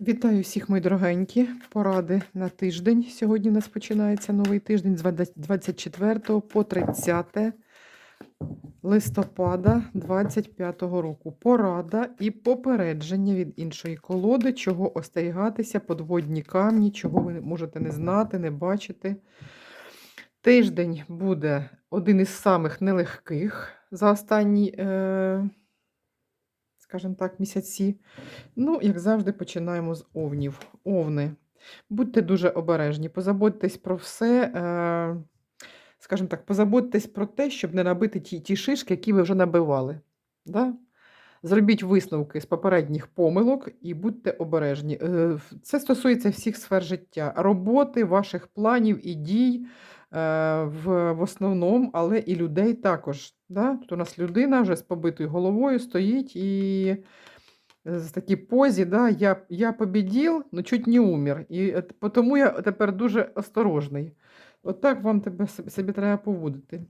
Вітаю всіх, мої дорогенькі. Поради на тиждень. Сьогодні у нас починається новий тиждень з 24 по 30 листопада 25 року. Порада і попередження від іншої колоди, чого остерігатися, подводні камні, чого ви можете не знати, не бачити. Тиждень буде один із самих нелегких за останні, е, скажімо так, місяці. Ну, як завжди, починаємо з овнів. Овни. Будьте дуже обережні, позаботьтесь про все, е, скажімо так, позаботьтесь про те, щоб не набити ті, ті шишки, які ви вже набивали. Да? Зробіть висновки з попередніх помилок і будьте обережні. Е, Це стосується всіх сфер життя, роботи, ваших планів і дій в, в основному, але і людей також. Да? Тут у нас людина вже з побитою головою стоїть і в такій позі, да, я, я побідів, але чуть не умер. І е, тому я тепер дуже осторожний. От вам тебе соб- собі треба поводити.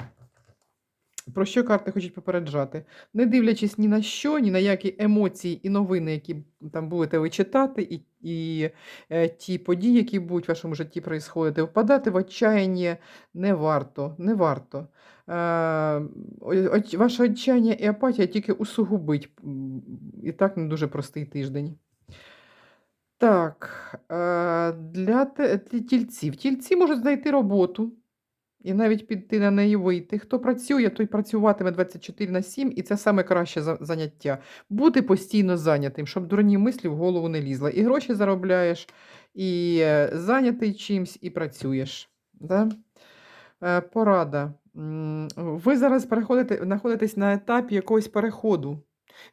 Про що карти хочуть попереджати? Не дивлячись ні на що, ні на які емоції і новини, які там будете ви читати, і, і е, ті події, які будуть в вашому житті происходити, впадати в отчаяння не варто. Не варто. Е, ваше отчаяння і апатія тільки усугубить. І так не дуже простий тиждень. Так, е, для тільців. Тільці можуть знайти роботу і навіть піти на неї вийти. Хто працює, той працюватиме 24 на 7, і це саме краще заняття. Бути постійно зайнятим, щоб дурні мислі в голову не лізли. І гроші заробляєш, і е, зайнятий чимсь, і працюєш. Да? Е, Порада. Ви зараз знаходитесь на етапі якогось переходу.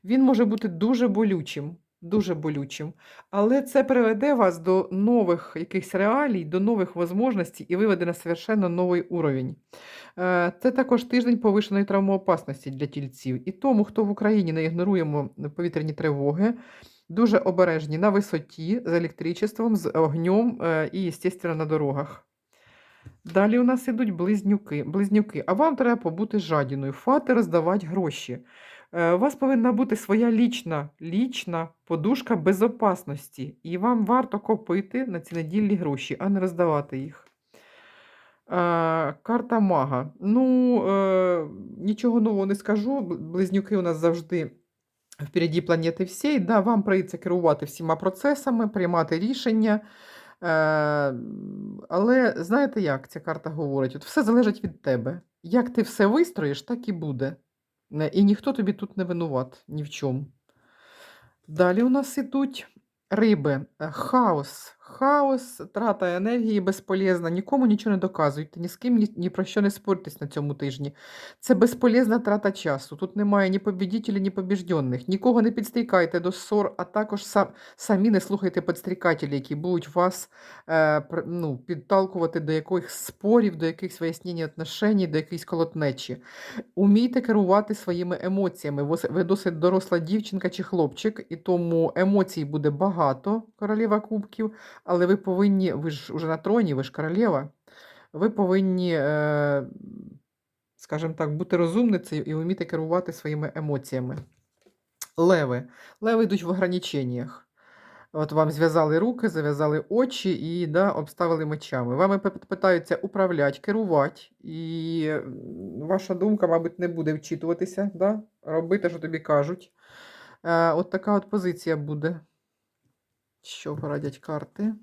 Він може бути дуже болючим, дуже болючим, але це приведе вас до нових якихось реалій, до нових можливостей і виведе на совершенно новий уровень. Е, Це також тиждень повишеної травмоопасності для тільців. І тому, хто в Україні не ігноруємо повітряні тривоги, дуже обережні на висоті, з електричеством, з огнем е, і, звісно, на дорогах. Далі у нас ідуть близнюки. близнюки. А вам треба побути жадіною, фати роздавати гроші. Е, У вас повинна бути своя лічна, лічна подушка безопасності. І вам варто копити на ці недільні гроші, а не роздавати їх. Е, Карта мага. Ну, е, нічого нового не скажу. Близнюки у нас завжди впереді планети всієї. Да, вам прийдеться керувати всіма процесами, приймати рішення. Але знаєте, як ця карта говорить? От все залежить від тебе. Як ти все вистроїш, так і буде. І ніхто тобі тут не винуват ні в чому. Далі у нас ідуть риби. Е, Хаос. Хаос, трата енергії безполезна. Нікому нічого не доказуйте, ні з ким ні, ні про що не спорйтесь на цьому тижні. Це безполезна трата часу. Тут немає ні побідітелів, ні побіжденних. Нікого не підстрікайте до ссор, а також сам, самі не слухайте підстрікателів, які будуть вас е, ну, підталкувати до якихось спорів, до якихось вияснення отношень, до якоїсь колотнечі. Умійте керувати своїми емоціями. Ви досить доросла дівчинка чи хлопчик, і тому емоцій буде багато, королева кубків, але ви повинні, ви ж уже на троні, ви ж королева, ви повинні, е, скажімо так, бути розумницею і вміти керувати своїми емоціями. Леви. Леви йдуть в ограниченнях. От вам зв'язали руки, зав'язали очі і да, обставили мечами. Вами питаються управляти, керувати, і ваша думка, мабуть, не буде вчитуватися, да? робити, що тобі кажуть. Е, от така от позиція буде. Що порадять карти?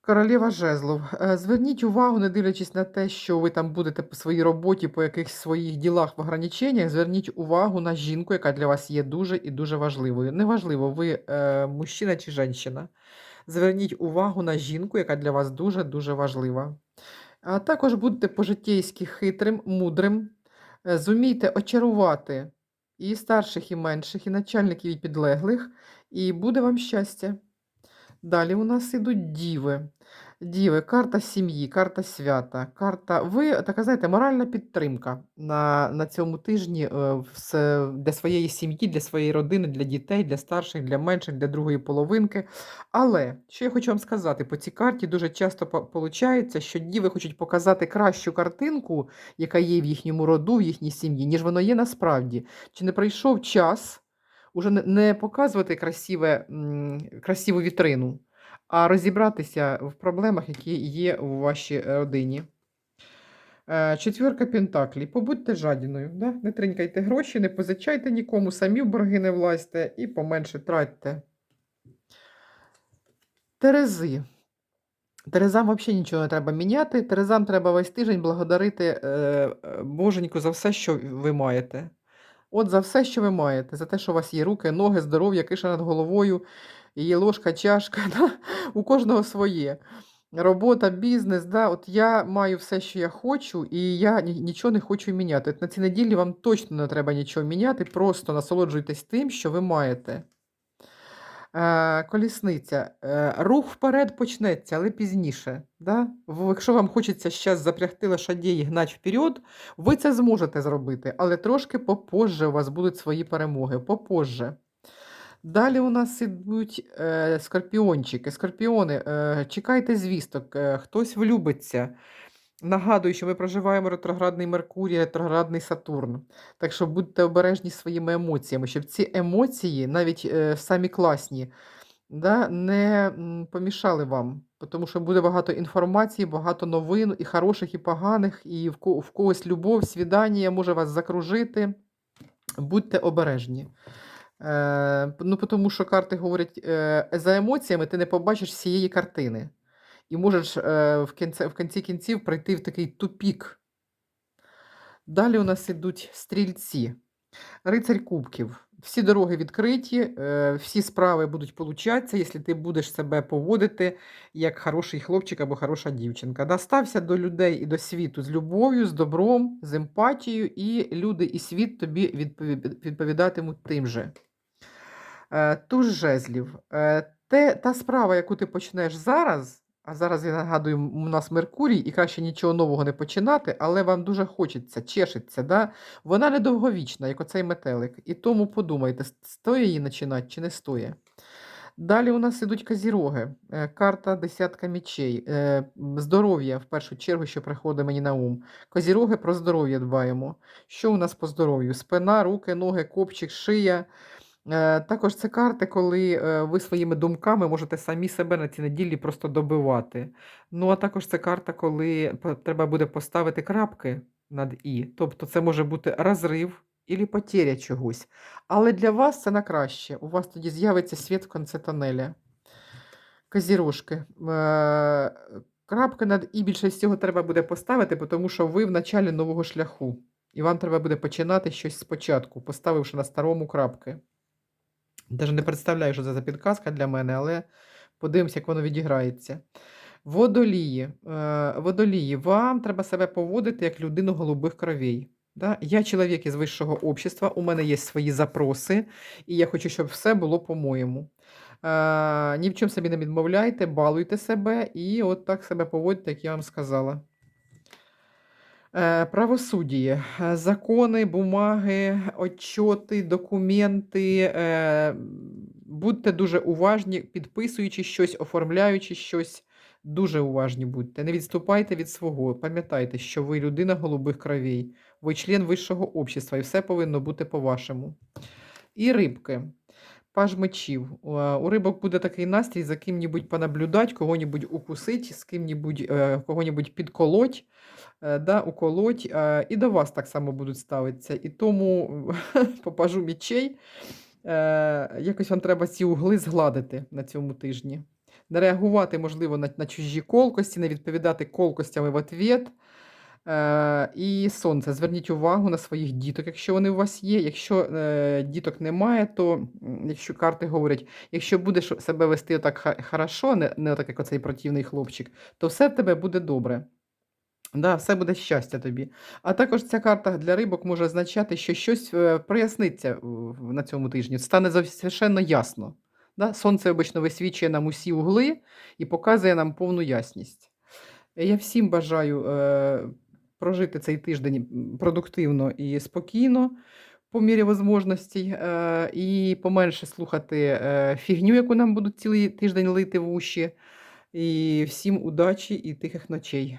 Королева жезлов. Е, Зверніть увагу, не дивлячись на те, що ви там будете по своїй роботі, по якихось своїх ділах в ограниченнях, зверніть увагу на жінку, яка для вас є дуже і дуже важливою. Неважливо, ви е, мужчина чи жінка. Зверніть увагу на жінку, яка для вас дуже-дуже важлива. А також будьте по-життєйськи хитрим, мудрим, е, зумійте очарувати і старших, і менших, і начальників, і підлеглих, і буде вам щастя. Далі у нас ідуть діви. Діви, карта сім'ї, карта свята, карта. Ви така, знаєте, моральна підтримка на, на цьому тижні е, для своєї сім'ї, для своєї родини, для дітей, для старших, для менших, для другої половинки. Але що я хочу вам сказати, по цій карті дуже часто виходить, що діви хочуть показати кращу картинку, яка є в їхньому роду, в їхній сім'ї, ніж воно є насправді. Чи не прийшов час Уже не- показувати красиве, красиву вітрину, а розібратися в проблемах, які є у вашій родині. Е, Четвірка Пентаклів. Побудьте жадіною. Да? Не тринькайте гроші, не позичайте нікому, самі в борги не влазьте і поменше тратьте. Терези. Терезам взагалі нічого не треба міняти. Терезам треба весь тиждень благодарити е, е, Боженьку за все, що ви маєте. От за все, що ви маєте, за те, що у вас є руки, ноги, здоров'я, киша над головою, є ложка, чашка, да? у кожного своє. Робота, бізнес, да? от я маю все, що я хочу, і я нічого не хочу міняти. От на цій неділі вам точно не треба нічого міняти, просто насолоджуйтесь тим, що ви маєте. Е, колісниця. Е, рух вперед почнеться, але пізніше. Да? Якщо вам хочеться зараз запрягти лошадей і гнати вперед, ви це зможете зробити, але трошки попозже у вас будуть свої перемоги. Попозже. Далі у нас ідуть е, скорпіончики. Скорпіони, чекайте звісток, хтось влюбиться. Нагадую, що ми проживаємо ретроградний Меркурій, ретроградний Сатурн. Так що будьте обережні своїми емоціями, щоб ці емоції, навіть е, самі класні, да, не помішали вам. Тому що буде багато інформації, багато новин, і хороших, і поганих, і в, ко- в когось любов, свідання може вас закружити. Будьте обережні. Е, ну, тому що карти говорять, е, за емоціями ти не побачиш всієї картини. І можеш е, в, кінці, в кінці кінців прийти в такий тупік. Далі у нас ідуть стрільці. Рицарь кубків. Всі дороги відкриті, е, всі справи будуть получатися, якщо ти будеш себе поводити як хороший хлопчик або хороша дівчинка. Да? Стався до людей і до світу з любов'ю, з добром, з емпатією, і люди і світ тобі відповідатимуть тим же. Е, Туз жезлів. Е, Те, та справа, яку ти почнеш зараз, а зараз я нагадую, у нас Меркурій, і краще нічого нового не починати, але вам дуже хочеться, чешеться, да? вона недовговічна, як оцей метелик. І тому подумайте, стоїть її починати чи не стоїть. Далі у нас ідуть казіроги. Е, Карта десятка мічей. Е, Здоров'я в першу чергу, що приходить мені на ум. Козіроги про здоров'я дбаємо. Що у нас по здоров'ю? Спина, руки, ноги, копчик, шия. Е, Також це карти, коли е, ви своїми думками можете самі себе на цій неділі просто добивати. Ну, а також це карта, коли треба буде поставити крапки над І. Тобто це може бути розрив або потеря чогось. Але для вас це на краще. У вас тоді з'явиться світ в кінці тонеля. Козірожки. Е, Крапки над І більше всього треба буде поставити, тому що ви в началі нового шляху. І вам треба буде починати щось спочатку, поставивши на старому крапки. Даже не представляю, що це за підказка для мене, але подивимося, як воно відіграється. Водолії. Е, Водолії, вам треба себе поводити як людину голубих кровей. Да? Я чоловік із вищого общества, у мене є свої запроси, і я хочу, щоб все було по-моєму. Е, ні в чому собі не відмовляйте, балуйте себе і от так себе поводьте, як я вам сказала. Е, Правосуддя, Е, закони, бумаги, отчоти, документи. е, Будьте дуже уважні, підписуючи щось, оформляючи щось. Дуже уважні будьте. Не відступайте від свого. Пам'ятайте, що ви людина голубих кровей, ви член вищого общества, і все повинно бути по-вашому. І рибки. Паж мечів. Е, У рибок буде такий настрій за ким-небудь понаблюдати, кого-небудь укусить, з ким-небудь, е, кого-небудь підколоть, е, да, уколоть. І до вас так само будуть ставитися. І тому по пажу мечей е, якось вам треба ці угли згладити на цьому тижні. Не реагувати, можливо, на, на чужі колкості, не відповідати колкостями в ответ. Е, і сонце. Зверніть увагу на своїх діток, якщо вони у вас є. Якщо е, діток немає, то якщо карти говорять, якщо будеш себе вести так хорошо, не, не так, як оцей противний хлопчик, то все в тебе буде добре. Да, все буде щастя тобі. А також ця карта для рибок може означати, що щось е, проясниться на цьому тижні, стане совершенно ясно. Да? Сонце обично висвічує нам усі угли і показує нам повну ясність. Я всім бажаю прожити цей тиждень продуктивно і спокійно, по мірі можливостей, е, і поменше слухати е, фігню, яку нам будуть цілий тиждень лити в уші. І всім удачі і тихих ночей.